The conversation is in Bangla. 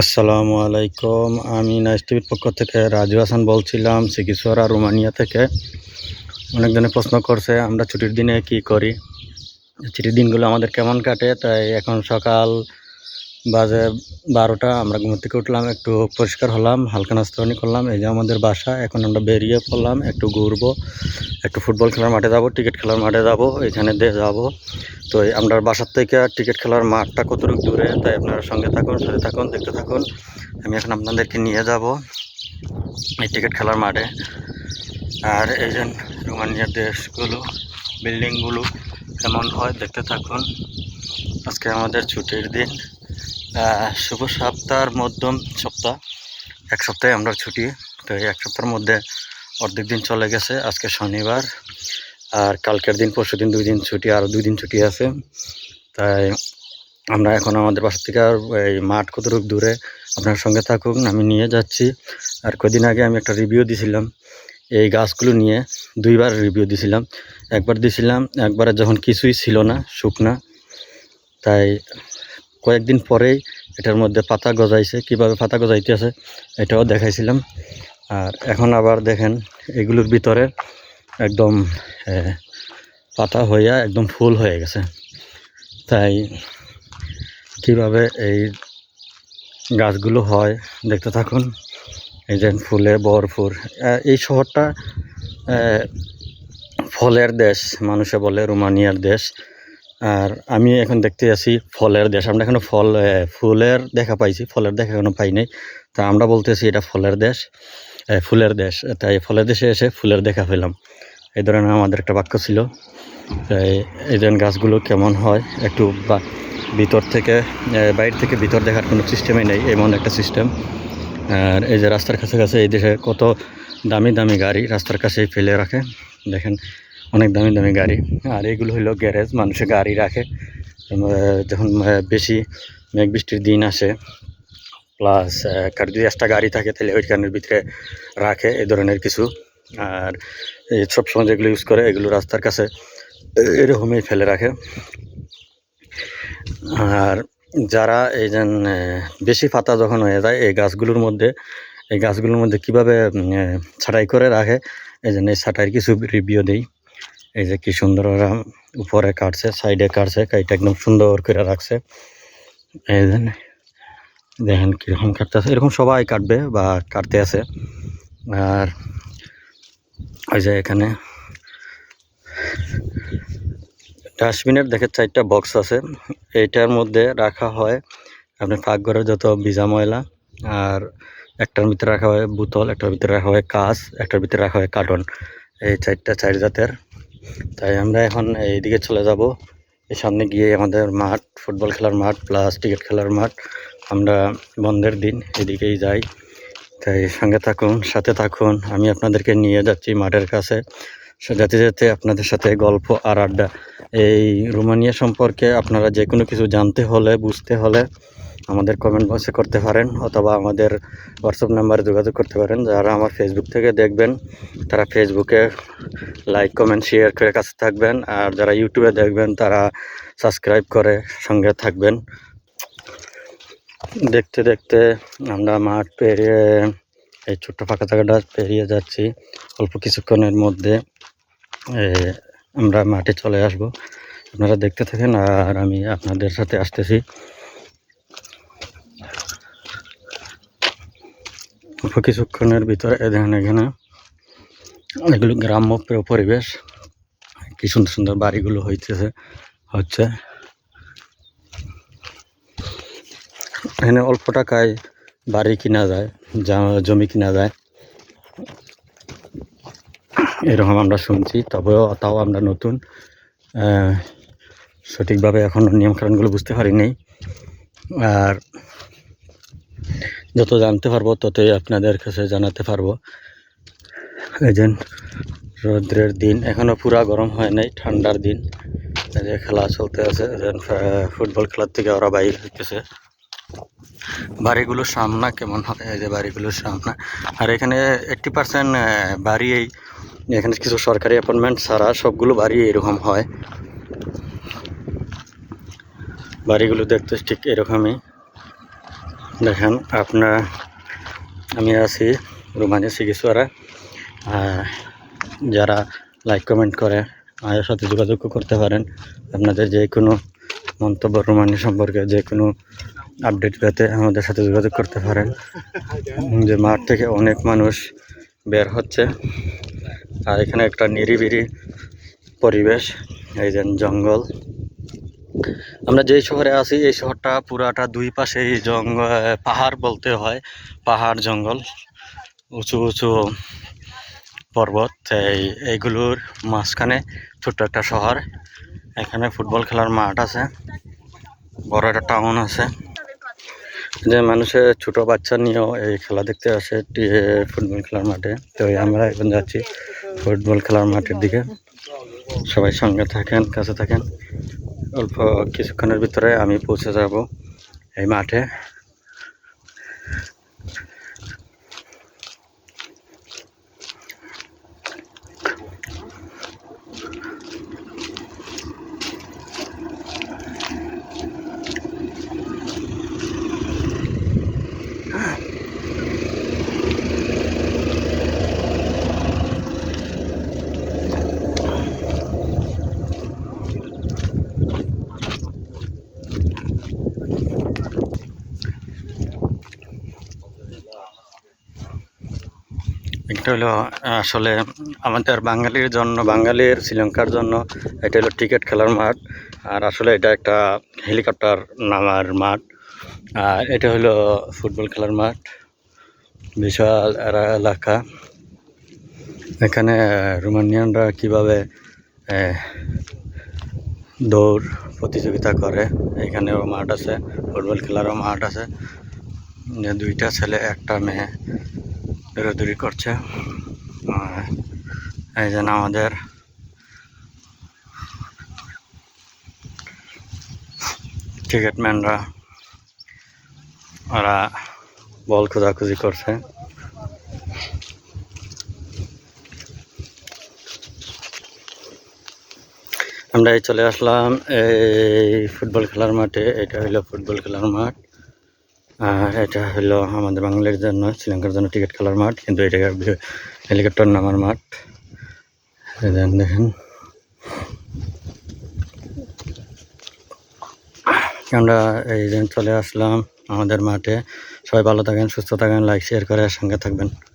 আসসালামু আলাইকুম। আমি নাইস টিভির পক্ষ থেকে রাজু হাসান বলছিলাম আর রোমানিয়া থেকে। অনেকজনে প্রশ্ন করছে, আমরা ছুটির দিনে কি করি? ছুটির দিনগুলো আমাদের কেমন কাটে? তাই এখন সকাল বাজে বারোটা, আমরা ঘুম থেকে উঠলাম, একটু পরিষ্কার হলাম, হালকা নাস্তানি করলাম। এই যে আমাদের বাসা, এখন আমরা বেরিয়ে পড়লাম, একটু ঘুরবো, একটু ফুটবল খেলার মাঠে যাব, টিকিট খেলার মাঠে যাব, এখানে দিয়ে যাব। তো আমরা বাসার থেকে টিকিট খেলার মাঠটা কতটুকু দূরে, তাই আপনারা সঙ্গে থাকুন, সাথে থাকুন, দেখতে থাকুন। আমি এখন আপনাদেরকে নিয়ে যাব এই টিকিট খেলার মাঠে। আর এই যে রোমানিয়ার দেশগুলো, বিল্ডিংগুলো কেমন হয়, দেখতে থাকুন। আজকে আমাদের ছুটির দিন। শুভ সপ্তাহের মধ্যম সপ্তাহ। এক সপ্তাহে আমরা ছুটি, তো এই এক সপ্তাহের মধ্যে অর্ধেক দিন চলে গেছে, আজকে শনিবার, আর কালকের দিন, পরশু দিন দুই দিন ছুটি আর দুই দিন ছুটি আছে। তাই আমরা এখন আমাদের বাসা থেকে আর এই মাঠ কতটুকু দূরে, আপনার সঙ্গে থাকুন আমি নিয়ে যাচ্ছি। আর কদিন আগে আমি একটা রিভিউ দিছিলাম, এই গাছগুলো নিয়ে দুইবার রিভিউ দিছিলাম। একবার দিছিলাম, একবারে যখন কিছুই ছিল না, শুকনা। তাই কয়েকদিন পরেই এটার মধ্যে পাতা গজাইছে। কীভাবে পাতা গজাইতে আছে, এটাও দেখাইছিলাম। আর এখন আবার দেখেন, এগুলোর ভিতরে একদম পাতা হইয়া একদম ফুল হয়ে গেছে। তাই কীভাবে এই গাছগুলো হয়, দেখতে থাকুন। এই যে ফুলে ভরপুর। এই শহরটা ফলের দেশ, মানুষে বলে রোমানিয়ার দেশ। আর আমি এখন দেখতে আছি ফলের দেশ। আমরা এখনও ফল ফুলের দেখা পাইছি, ফলের দেখা এখনও পাই নাই। তা আমরা বলতেছি এটা ফলের দেশ ফুলের দেশ। তাই ফলের দেশে এসে ফুলের দেখা পেলাম। এই ধরনের আমাদের একটা বাক্য ছিল। তাই এই ধরনের গাছগুলো কেমন হয়, একটু বা- ভিতর থেকে বাইরে থেকে ভিতর দেখার কোনো সিস্টেমই নেই, এমন একটা সিস্টেম আর এই যে রাস্তার কাছে কাছে এই দেশে কত দামি দামি গাড়ি রাস্তার কাছেই ফেলে রাখে। দেখেন অনেক দামি দামি গাড়ি। আর এগুলো হলো গ্যারেজ, মানুষে গাড়ি রাখে। যখন বেশি মেঘ বৃষ্টির দিন আসে প্লাস কার যদি একটা গাড়ি থাকে, তাহলে ওইখানের ভিতরে রাখে এই ধরনের কিছু। আর সবসময় যেগুলো ইউজ করে, এগুলো রাস্তার কাছে এরকমই ফেলে রাখে। আর যারা এই যে বেশি পাতা যখন হয়ে যায়, এই গাছগুলোর মধ্যে, এই গাছগুলোর মধ্যে কীভাবে ছাটাই করে রাখে, এই জন্য এই ছাটাইয়ের কিছু রিভিউ দিই। এই যে কি সুন্দর ওরা উপরে কাটছে, সাইডে কাটছে, কাইটা একদম সুন্দর করে রাখছে। এই দেখেন কীরকম কাটতে আছে এরকম সবাই কাটবে বা কাটতে আছে। আর ওই যে এখানে ডাস্টবিনের দেখে চারটা বক্স আছে। এইটার মধ্যে রাখা হয় আপনার পাকঘরের যত ভিজা ময়লা আর একটার ভিতরে রাখা হয় বোতল, একটার ভিতরে রাখা হয় কাঁচ, একটার ভিতরে রাখা হয় কার্টন। এই চারটা, চার জাতের। তাই আমরা এখন এইদিকে চলে যাব। এই সামনে গিয়ে আমাদের মাঠ, ফুটবল খেলার মাঠ প্লাস ক্রিকেট খেলার মাঠ। আমরা বন্ধের দিন এদিকেই যাই। তাই সঙ্গে থাকুন, সাথে থাকুন। আমি আপনাদেরকে নিয়ে যাচ্ছি মাঠের কাছে। যেতে যেতে আপনাদের সাথে গল্প আর আড্ডা। এই রোমানিয়া সম্পর্কে আপনারা যে কোনো কিছু জানতে হলে, বুঝতে হলে আমাদের কমেন্ট বক্সে করতে পারেন অথবা আমাদের হোয়াটসঅ্যাপ নাম্বারে যোগাযোগ করতে পারেন। যারা আমার ফেসবুক থেকে দেখবেন, তারা ফেসবুকে লাইক কমেন্ট শেয়ার করে কাছে থাকবেন। আর যারা ইউটিউবে দেখবেন, তারা সাবস্ক্রাইব করে সঙ্গে থাকবেন। দেখতে দেখতে আমরা মাঠ পেরিয়ে, এই ছোট্ট ফাঁকা জায়গাটা পেরিয়ে যাচ্ছি। অল্প কিছুক্ষণের মধ্যে আমরা মাঠে চলে আসব। আপনারা দেখতে থাকেন আর আমি আপনাদের সাথে আসতেছি। অল্প কিছুক্ষণের ভিতরে এ এখানে এগুলো গ্রাম্য পরিবেশ। কি সুন্দর সুন্দর বাড়িগুলো হইতেছে, হচ্ছে। এখানে অল্প টাকায় বাড়ি কিনা যায় জমি কিনা যায়। এরকম আমরা শুনছি, তবেও তাও আমরা নতুন। সঠিকভাবে এখন নিয়মকানুনগুলো বুঝতে পারিনি। আর যত জানতে পারব, ততই আপনাদের কাছে জানাতে পারব। যে রৌদ্রের দিন, এখনও পুরা গরম হয় নাই, ঠান্ডার দিন। যে খেলা চলতে আছে ফুটবল খেলার থেকে ওরা বাইর হইতেছে। বাড়িগুলোর সামনা কেমন হবে? এই যে বাড়িগুলোর সামনা। আর এখানে এইট্টি পার্সেন্ট বাড়ি এই এখানে কিছু সরকারি অ্যাপয়েন্টমেন্ট ছাড়া সবগুলো বাড়ি এরকম হয়। বাড়িগুলো দেখতে ঠিক এরকমই। দেখেন আপনার আমি আছি রোমানিয়া চিকিৎসারা যারা লাইক কমেন্ট করে আমাদের সাথে যোগাযোগ করতে পারেন। আপনাদের যে কোনো মন্তব্য রোমানি সম্পর্কে, যে কোনো আপডেট পেতে আমাদের সাথে যোগাযোগ করতে পারেন। যে মাঠ থেকে অনেক মানুষ বের হচ্ছে। আর এখানে একটা নিরিবিরি পরিবেশ, এই যে জঙ্গল। আমরা যেই শহরে আছি, এই শহরটা পুরাটা দুই পাশেই জঙ্গল পাহাড় বলতে হয়, পাহাড় জঙ্গল, উঁচু উঁচু পর্বত, এই, এইগুলোর মাঝখানে ছোট্ট একটা শহর, এখানে ফুটবল খেলার মাঠ আছে, বড় একটা টাউন আছে। যে মানুষের ছোট বাচ্চা নিয়েও এই খেলা দেখতে আসে ফুটবল খেলার মাঠে। তো আমরা এখন যাচ্ছি ফুটবল খেলার মাঠের দিকে। সবাই সঙ্গে থাকেন, কাছে থাকেন। অল্প কিছুক্ষণের ভিতরে আমি পৌঁছে যাব এই মাঠে। এটা হলো আসলে আমাদের বাঙালির জন্য, বাঙালির শ্রীলঙ্কার জন্য এটা হলো ক্রিকেট খেলার মাঠ। আর আসলে এটা একটা হেলিকপ্টার নামার মাঠ। আর এটা হলো ফুটবল খেলার মাঠ। বিশাল এলাকা। এখানে রোমানিয়ানরা কীভাবে দৌড় প্রতিযোগিতা করে, এখানেও মাঠ আছে। ফুটবল খেলারও মাঠ আছে। দুইটা ছেলে, একটা মেয়ে। দৌড়াদৌড়ি করছে। এই যেন আমাদের ক্রিকেটম্যানরা ওরা বল খোঁজাখুঁজি করছে। আমরা এই চলে আসলাম এই ফুটবল খেলার মাঠে, এটা হলো ফুটবল খেলার মাঠ। আর এটা হলো আমাদের বাংলার জন্য, শ্রীলঙ্কার জন্য টিকিট খেলার মাঠ, কিন্তু এটা হেলিকপ্টার নামার মাঠ। দেখেন। আমরা এই চলে আসলাম আমাদের মাঠে। সবাই ভালো থাকেন, সুস্থ থাকেন লাইক শেয়ার করে সঙ্গে থাকবেন।